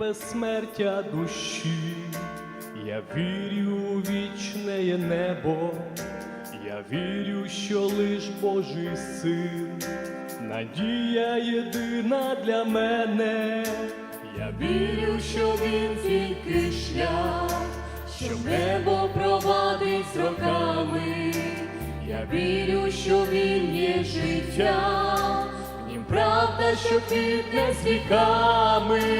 безсмертя душі, я вірю у вічне небо, я вірю, що лиш Божий син, надія єдина для мене. Я вірю, що він тільки шлях, що небо провадить з роками. Я вірю, що він є життя, правда, що квітне з віками.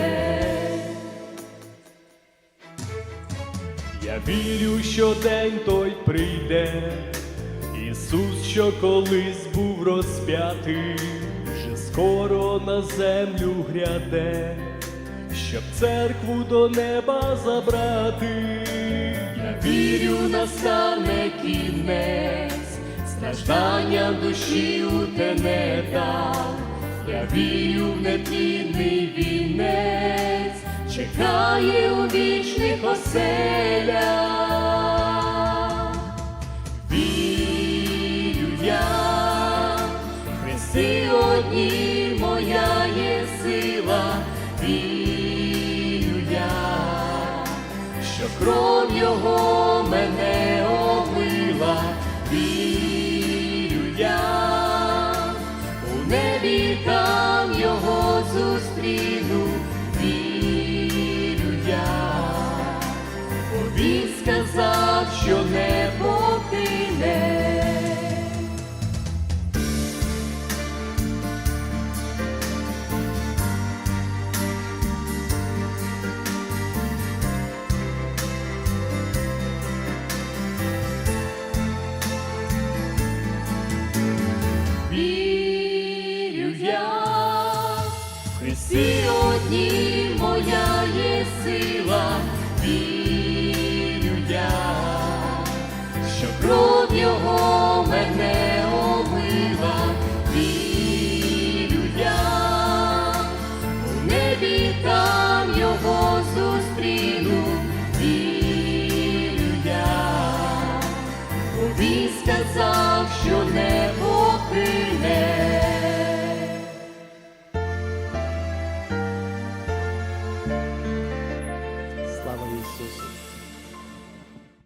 Я вірю, що день той прийде, Ісус, що колись був розп'ятий, вже скоро на землю гряде, щоб церкву до неба забрати. Я вірю, настане кінець, страждання душі у те не дав. Я вірю в нетлінний вінець, чекає у вічних оселях. Вірю я, в Христі одній моя є сила, вірю я, що кров його мене омила, вірю я, у небі там його зустріну, він сказав, що не покине. Вірю я, в моя є сила, вірю і там його зустріну віря, Убій сказав, що не покине.